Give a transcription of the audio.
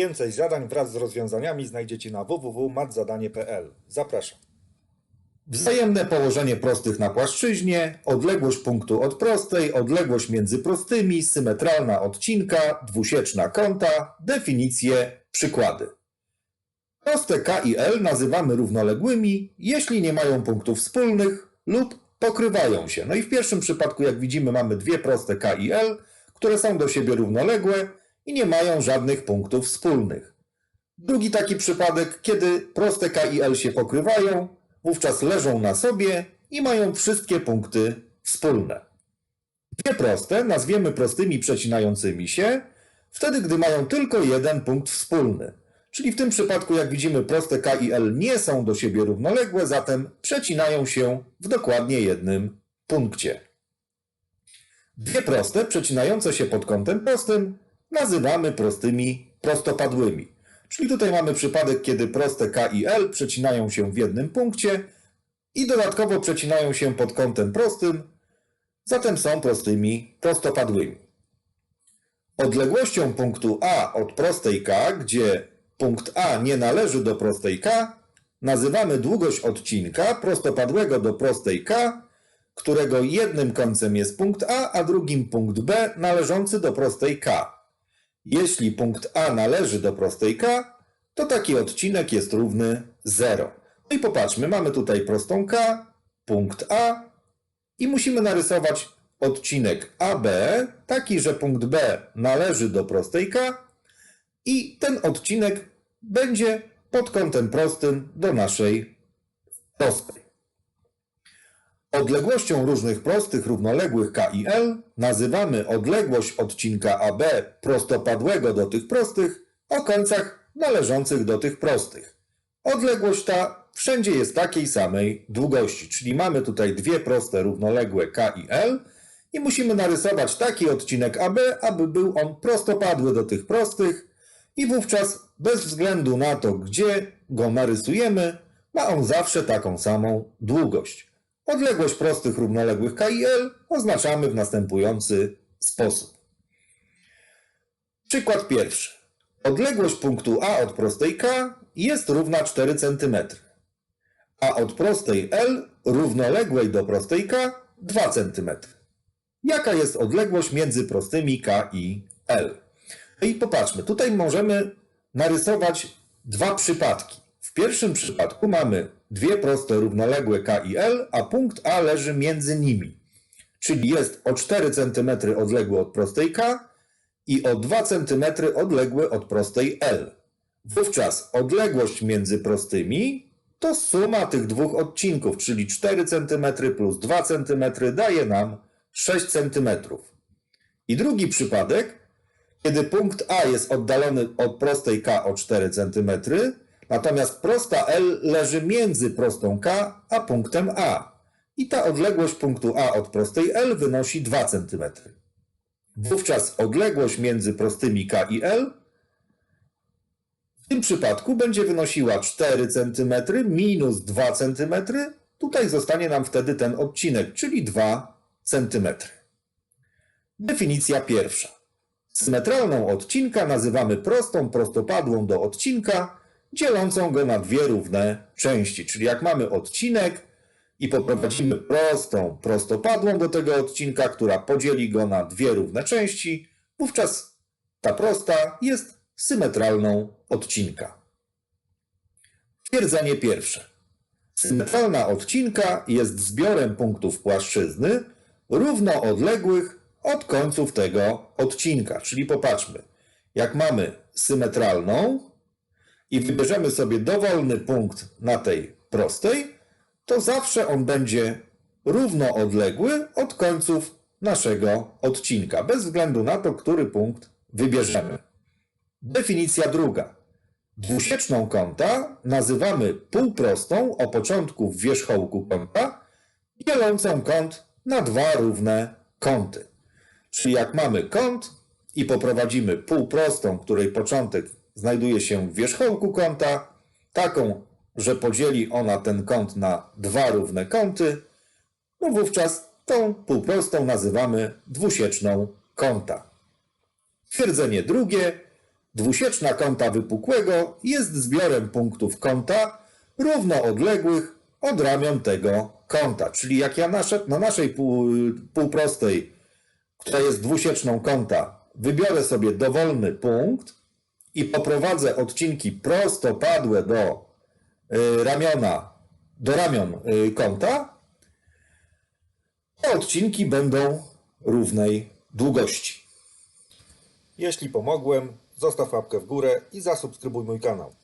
Więcej zadań wraz z rozwiązaniami znajdziecie na www.matzadanie.pl. Zapraszam. Wzajemne położenie prostych na płaszczyźnie, odległość punktu od prostej, odległość między prostymi, symetralna odcinka, dwusieczna kąta, definicje, przykłady. Proste K i L nazywamy równoległymi, jeśli nie mają punktów wspólnych lub pokrywają się. No i w pierwszym przypadku, jak widzimy, mamy dwie proste K i L, które są do siebie równoległe i nie mają żadnych punktów wspólnych. Drugi taki przypadek, kiedy proste K i L się pokrywają, wówczas leżą na sobie i mają wszystkie punkty wspólne. Dwie proste nazwiemy prostymi przecinającymi się, wtedy gdy mają tylko jeden punkt wspólny. Czyli w tym przypadku, jak widzimy, proste K i L nie są do siebie równoległe, zatem przecinają się w dokładnie jednym punkcie. Dwie proste przecinające się pod kątem prostym nazywamy prostymi prostopadłymi. Czyli tutaj mamy przypadek, kiedy proste K i L przecinają się w jednym punkcie i dodatkowo przecinają się pod kątem prostym, zatem są prostymi prostopadłymi. Odległością punktu A od prostej K, gdzie punkt A nie należy do prostej K, nazywamy długość odcinka prostopadłego do prostej K, którego jednym końcem jest punkt A, a drugim punkt B należący do prostej K. Jeśli punkt A należy do prostej K, to taki odcinek jest równy 0. No i popatrzmy, mamy tutaj prostą K, punkt A i musimy narysować odcinek AB, taki, że punkt B należy do prostej K i ten odcinek będzie pod kątem prostym do naszej prostej. Odległością różnych prostych równoległych K i L nazywamy odległość odcinka AB prostopadłego do tych prostych o końcach należących do tych prostych. Odległość ta wszędzie jest takiej samej długości, czyli mamy tutaj dwie proste równoległe K i L i musimy narysować taki odcinek AB, aby był on prostopadły do tych prostych i wówczas bez względu na to, gdzie go narysujemy, ma on zawsze taką samą długość. Odległość prostych równoległych K i L oznaczamy w następujący sposób. Przykład pierwszy. Odległość punktu A od prostej K jest równa 4 cm, a od prostej L równoległej do prostej K 2 cm. Jaka jest odległość między prostymi K i L? No I popatrzmy, tutaj możemy narysować dwa przypadki. W pierwszym przypadku mamy dwie proste równoległe K i L, a punkt A leży między nimi. Czyli jest o 4 cm odległy od prostej K i o 2 cm odległy od prostej L. Wówczas odległość między prostymi to suma tych dwóch odcinków, czyli 4 cm plus 2 cm daje nam 6 cm. I drugi przypadek, kiedy punkt A jest oddalony od prostej K o 4 cm, natomiast prosta L leży między prostą K a punktem A. I ta odległość punktu A od prostej L wynosi 2 cm. Wówczas odległość między prostymi K i L w tym przypadku będzie wynosiła 4 cm minus 2 cm. Tutaj zostanie nam wtedy ten odcinek, czyli 2 cm. Definicja pierwsza. Symetralną odcinka nazywamy prostą prostopadłą do odcinka, dzielącą go na dwie równe części. Czyli jak mamy odcinek i poprowadzimy prostą prostopadłą do tego odcinka, która podzieli go na dwie równe części, wówczas ta prosta jest symetralną odcinka. Twierdzenie pierwsze. Symetralna odcinka jest zbiorem punktów płaszczyzny równoodległych od końców tego odcinka. Czyli popatrzmy, jak mamy symetralną i wybierzemy sobie dowolny punkt na tej prostej, to zawsze on będzie równoodległy od końców naszego odcinka, bez względu na to, który punkt wybierzemy. Definicja druga. Dwusieczną kąta nazywamy półprostą o początku w wierzchołku kąta, dzielącą kąt na dwa równe kąty. Czyli jak mamy kąt i poprowadzimy półprostą, której początek znajduje się w wierzchołku kąta, taką, że podzieli ona ten kąt na dwa równe kąty, no wówczas tą półprostą nazywamy dwusieczną kąta. Twierdzenie drugie. Dwusieczna kąta wypukłego jest zbiorem punktów kąta równoodległych od ramion tego kąta. Czyli jak ja nasze, na naszej pół, półprostej, która jest dwusieczną kąta, wybiorę sobie dowolny punkt i poprowadzę odcinki prostopadłe do y, ramiona, do ramion y, kąta, te odcinki będą równej długości. Jeśli pomogłem, zostaw łapkę w górę i zasubskrybuj mój kanał.